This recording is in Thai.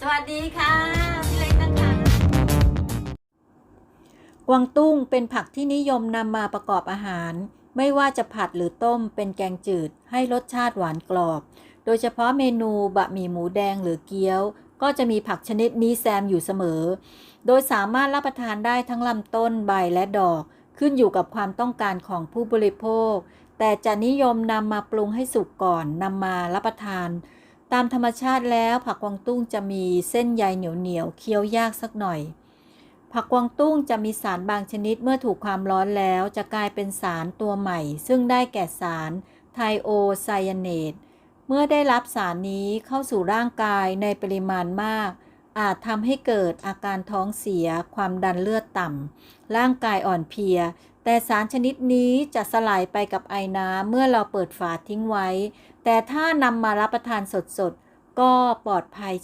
สวัสดีค่ะพี่เล็กนะคะกวางตุ้งเป็นผักที่นิยมนำมาประกอบอาหาร ไม่ว่าจะผัดหรือต้มเป็นแกงจืด ให้รสชาติหวานกรอบ โดยเฉพาะเมนูบะหมี่หมูแดงหรือเกี๊ยว ก็จะมีผักชนิดนี้แซมอยู่เสมอ โดยสามารถรับประทานได้ทั้งลำต้นใบและดอก ขึ้นอยู่กับความต้องการของผู้บริโภค แต่จะนิยมนำมาปรุงให้สุกก่อนนำมารับประทาน ตามธรรมชาติแล้วผักกวางตุ้งจะมีเส้นใยเหนียวเหนียวเคี้ยวยากสักหน่อย ผักกวางตุ้งจะมีสารบางชนิดเมื่อถูกความร้อนแล้วจะกลายเป็นสารตัวใหม่ ซึ่งได้แก่สารไทโอไซยาเนตเมื่อได้รับสารนี้เข้าสู่ร่างกายในปริมาณมาก อาจทำให้เกิดอาการท้องเสีย ความดันเลือดต่ำร่างกายอ่อนเพลีย แต่สารชนิดนี้จะสลายไปกับไอน้ำเมื่อเราเปิดฝาทิ้งไว้ แต่ถ้านำมารับประทานสดๆ ก็ปลอดภัย